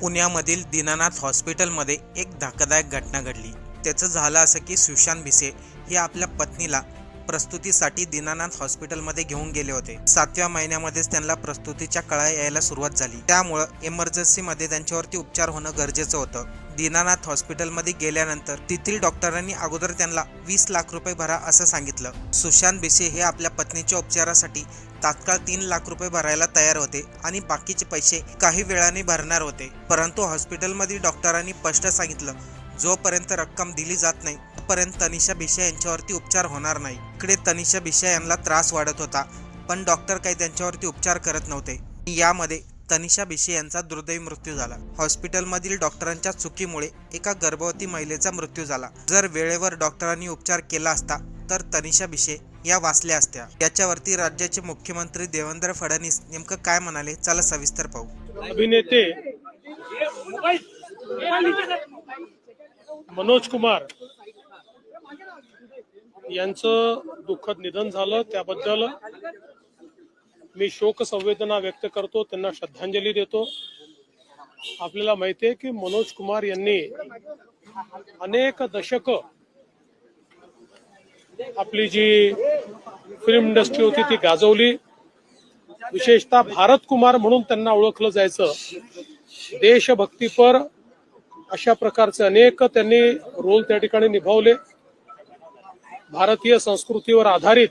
पुण्यामधील दीनानाथ हॉस्पिटलमध्ये एक धक्कादायक घटना घडली. त्याचं झालं असं की सुशांत भिसे हे आपल्या पत्नीला प्रस्तुतीसाठी दीनानाथ हॉस्पिटलमध्ये घेऊन गेले होते. सातव्या महिन्यामध्येच त्यांना प्रस्तुतीच्या कळा यायला सुरुवात झाली. त्यामुळं इमर्जन्सीमध्ये त्यांच्यावरती उपचार होणं गरजेचं होतं. दीनानाथ हॉस्पिटलमध्ये गेल्यानंतर तेथील डॉक्टरांनी अगोदर त्यांना वीस लाख रुपये भरा असं सांगितलं. सुशांत भिसे हे आपल्या पत्नीच्या उपचारासाठी तात्काळ तीन लाख रुपये भरायला तयार होते आणि बाकीचे पैसे काही वेळाने भरणार होते. परंतु हॉस्पिटलमधील डॉक्टरांनी स्पष्ट सांगितलं जोपर्यंत रक्कम दिली जात नाही तोपर्यंत तनिषा भिसे यांच्यावरती उपचार होणार नाही. इकडे तनिषा भिसे यांना त्रास वाढत होता पण डॉक्टर काही त्यांच्यावरती उपचार करत नव्हते. यामध्ये तनिषा बिशे यांचा दुर्दैवी मृत्यू झाला. हॉस्पिटलमधील डॉक्टरांच्या चुकीमुळे एका गर्भवती महिलेचा मृत्यू झाला. जर वेळेवर डॉक्टरांनी उपचार केला असता तर तनिषा बिशे या वाचल्या असत्या. याच्यावरती राज्याचे मुख्यमंत्री देवेंद्र फडणवीस नेमकं काय म्हणाले चला सविस्तर पाहू. अभिनेते मनोज कुमार यांचं दुःखद निधन झालं त्याबद्दल मी शोक संवेदना व्यक्त करतो त्यांना श्रद्धांजली देतो. आपल्याला माहिती आहे की मनोज कुमार यांनी अनेक दशक आपली जी फिल्म इंडस्ट्री होती ती गाजवली. विशेषतः भारत कुमार म्हणून त्यांना ओळखलं जायचं. देशभक्तीपर अशा प्रकारचे अनेक त्यांनी रोल त्या ठिकाणी निभावले. भारतीय संस्कृतीवर आधारित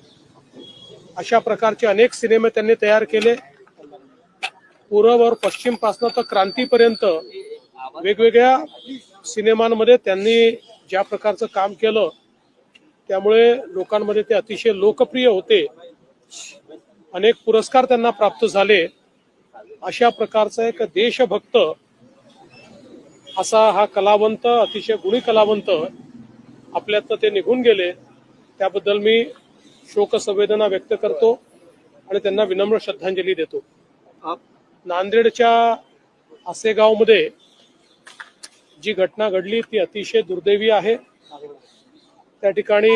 अशा प्रकारचे अनेक सिनेमे त्यांनी तयार केले. पूर्व और पश्चिम तर क्रांतीपर्यंत वेगवेगळ्या सिनेमांमध्ये त्यांनी ज्या प्रकारचं काम केलं त्यामुळे लोकांमध्ये ते अतिशय लोकप्रिय होते. अनेक पुरस्कार त्यांना प्राप्त झाले. अशा प्रकारचा एक देशभक्त असा हा कलावंत अतिशय गुणी कलावंत आपल्यातनं ते निघून गेले. त्याबद्दल मी शोकसंवेदना व्यक्त करतो आणि त्यांना विनम्र श्रद्धांजली देतो. नांदेडच्या आसेगावमध्ये जी घटना घडली ती अतिशय दुर्दैवी आहे. त्या ठिकाणी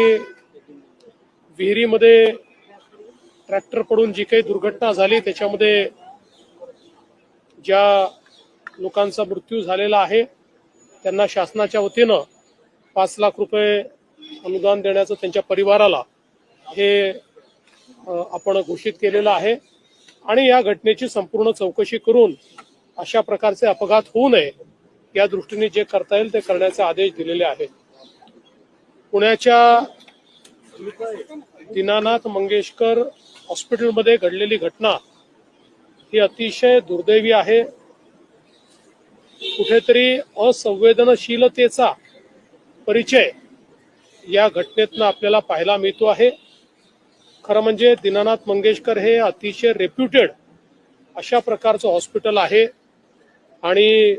विहिरीमध्ये ट्रॅक्टर पडून जी काही दुर्घटना झाली त्याच्यामध्ये ज्या लोकांचा मृत्यू झालेला आहे त्यांना शासनाच्या वतीनं पाच लाख रुपये अनुदान देण्याचं त्यांच्या परिवाराला हे आपण घोषित केलेलं आहे. आणि या घटनेची संपूर्ण चौकशी करून अशा प्रकारचे अपघात होऊ नये या दृष्टीने जे करता येईल ते करण्याचे आदेश दिलेले आहेत. पुण्याच्या दीनानाथ मंगेशकर हॉस्पिटलमध्ये घडलेली घटना ही अतिशय दुर्दैवी आहे. कुठेतरी असंवेदनशीलतेचा परिचय या घटनेतनं आपल्याला पाहायला मिळतो आहे. खरं म्हणजे दीनानाथ मंगेशकर हे अतिशय रेप्युटेड अशा प्रकारचं हॉस्पिटल आहे. आणि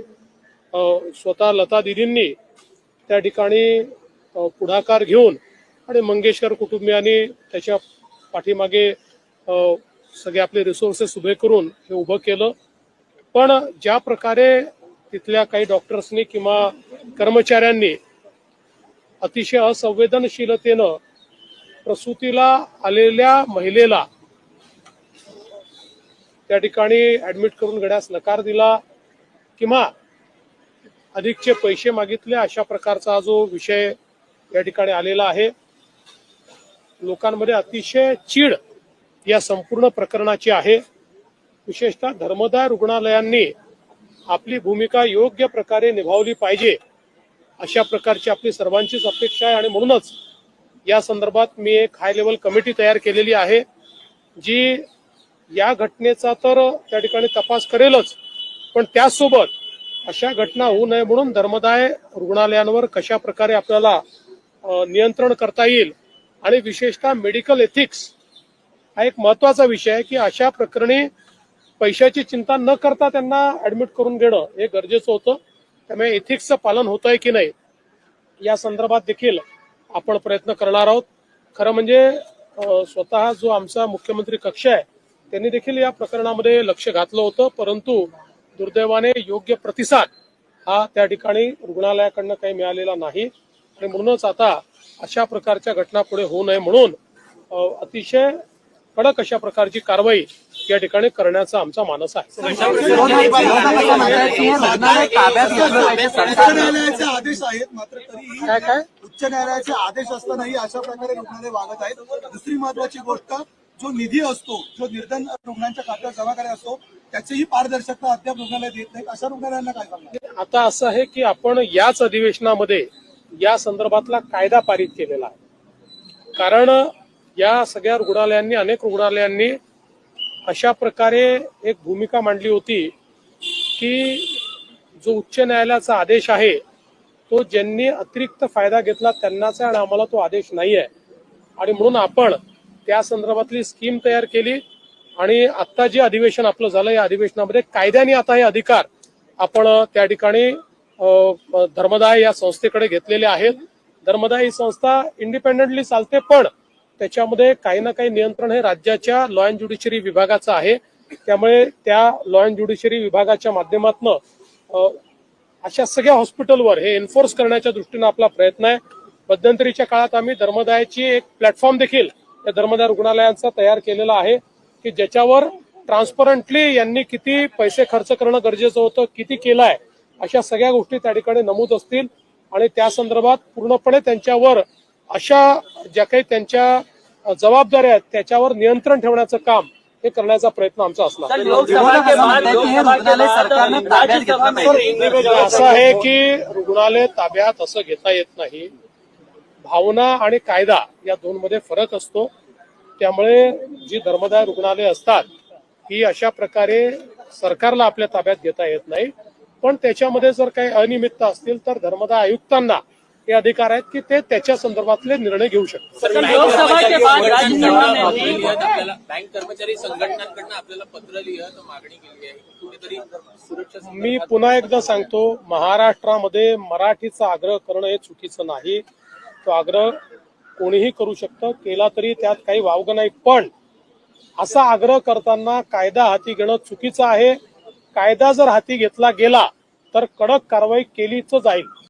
स्वतः लता दिदींनी त्या ठिकाणी पुढाकार घेऊन आणि मंगेशकर कुटुंबियांनी त्याच्या पाठीमागे सगळे आपले रिसोर्सेस उभे करून हे उभं केलं. पण ज्या प्रकारे तिथल्या काही डॉक्टर्सनी किंवा कर्मचाऱ्यांनी अतिशय असंवेदनशीलतेनं प्रसूतीला आलेल्या महिलेला त्या ठिकाणी ऍडमिट करून घेण्यास नकार दिला किंवा अधिकचे पैसे मागितले अशा प्रकारचा जो विषय या ठिकाणी आलेला आहे. लोकांमध्ये अतिशय चीड या संपूर्ण प्रकरणाची आहे. विशेषतः धर्मदाय रुग्णालयांनी आपली भूमिका योग्य प्रकारे निभावली पाहिजे अशा प्रकारची आपली सर्वांचीच अपेक्षा आहे आणि म्हणूनच या संदर्भात मी एक हाय लेवल कमिटी तयार केलेली आहे जी या घटनेचा तर त्या ठिकाणी तपास करेलच पण त्याचसोबत अशा घटना होऊ नये म्हणून धर्मदाय रुग्णालयांवर कशा प्रकारे आपल्याला नियंत्रण करता येईल आणि विशेषतः मेडिकल एथिक्स हा एक महत्त्वाचा विषय आहे की अशा प्रकरणी पैशाची चिंता न करता त्यांना ऍडमिट करून घेणं हे गरजेचं होतं. त्यामुळे एथिक्सचं पालन होत आहे की नाही या संदर्भात देखील आपण प्रयत्न करणार आहोत. खरं म्हणजे स्वतः जो आमचा मुख्यमंत्री कक्ष आहे त्यांनी देखील या प्रकरणामध्ये लक्ष घातलं होतं. परंतु दुर्दैवाने योग्य प्रतिसाद हा त्या ठिकाणी रुग्णालयाकडनं काही मिळालेला नाही. आणि म्हणूनच आता अशा प्रकारच्या घटना पुढे होऊ नये म्हणून अतिशय कडक अशा प्रकारची कारवाई या ठिकाणी करण्याचा आमचा मानस आहे. काय काय? उच्च न्यायालयाचे आदेश असतानाही अशा प्रकारे रुग्णालय वागत आहेत. दुसरी महत्वाची गोष्ट जो निधी असतो जो निर्धन रुग्णांच्या खात्यावर जमा करायचा असतो त्याचीही पारदर्शकता अद्याप रुग्णालय देत नाही. अशा रुग्णालयांना काय सांगणार म्हणजे आता असं आहे की आपण याच अधिवेशनामध्ये या संदर्भातला कायदा पारित केलेला आहे. कारण या सगळ्या रुग्णालयांनी अनेक रुग्णालयांनी अशा प्रकारे एक भूमिका मांडली होती की जो उच्च न्यायालयाचा आदेश आहे तो ज्यांनी अतिरिक्त फायदा घेतला त्यांनाच आहे आणि आम्हाला तो आदेश नाही आहे आणि म्हणून आपण त्या संदर्भातली स्कीम तयार केली आणि आता जे अधिवेशन आपलं झालं या अधिवेशनामध्ये कायद्याने आता हे अधिकार आपण त्या ठिकाणी धर्मदाय या संस्थेकडे घेतलेले आहेत. धर्मदाय ही संस्था इंडिपेंडेंटली चालते पण त्याच्यामध्ये काही ना काही नियंत्रण हे राज्याच्या लॉ अँड ज्युडिशरी विभागाचं आहे. त्यामुळे त्या लॉ अँड ज्युडिशरी विभागाच्या माध्यमातून अशा सगळ्या हॉस्पिटलवर हे एन्फोर्स करण्याच्या दृष्टीनं आपला प्रयत्न आहे. मध्यंतरीच्या काळात आम्ही धर्मदायाची एक प्लॅटफॉर्म देखील या धर्मदाय रुग्णालयांचा तयार केलेला आहे की ज्याच्यावर ट्रान्सपरंटली यांनी किती पैसे खर्च करणं गरजेचं होतं किती केलं आहे अशा सगळ्या गोष्टी त्या ठिकाणी नमूद असतील. आणि त्या संदर्भात पूर्णपणे त्यांच्यावर अशा ज्या काही त्यांच्या जबाबदाऱ्या आहेत त्याच्यावर नियंत्रण ठेवण्याचं काम हे करण्याचा प्रयत्न आमचा नाही. असं आहे की रुग्णालय ताब्यात असं घेता येत नाही. भावना आणि कायदा या दोन मध्ये फरक असतो. त्यामुळे जी धर्मदाय रुग्णालय असतात ही अशा प्रकारे सरकारला आपल्या ताब्यात घेता येत नाही. पण त्याच्यामध्ये जर काही अनियमितता असतील तर धर्मदाय आयुक्तांना हे अधिकार आहेत की ते त्याच्या संदर्भातले निर्णय घेऊ शकतात. बँक कर्मचारी संघटनांकडनं आपल्याला पत्र लिहत मागणी केली आहे. कुठेतरी सुरक्षा मी पुन्हा एकदा सांगतो महाराष्ट्रामध्ये मराठीचा आग्रह करणं हे चुकीचं नाही. तो आग्रह कोणीही करू शकतं केला तरी त्यात काही वावगं नाही. पण असा आग्रह करताना कायदा हाती घेणं चुकीचं आहे. कायदा जर हाती घेतला गेला तर कडक कारवाई केलीच जाईल.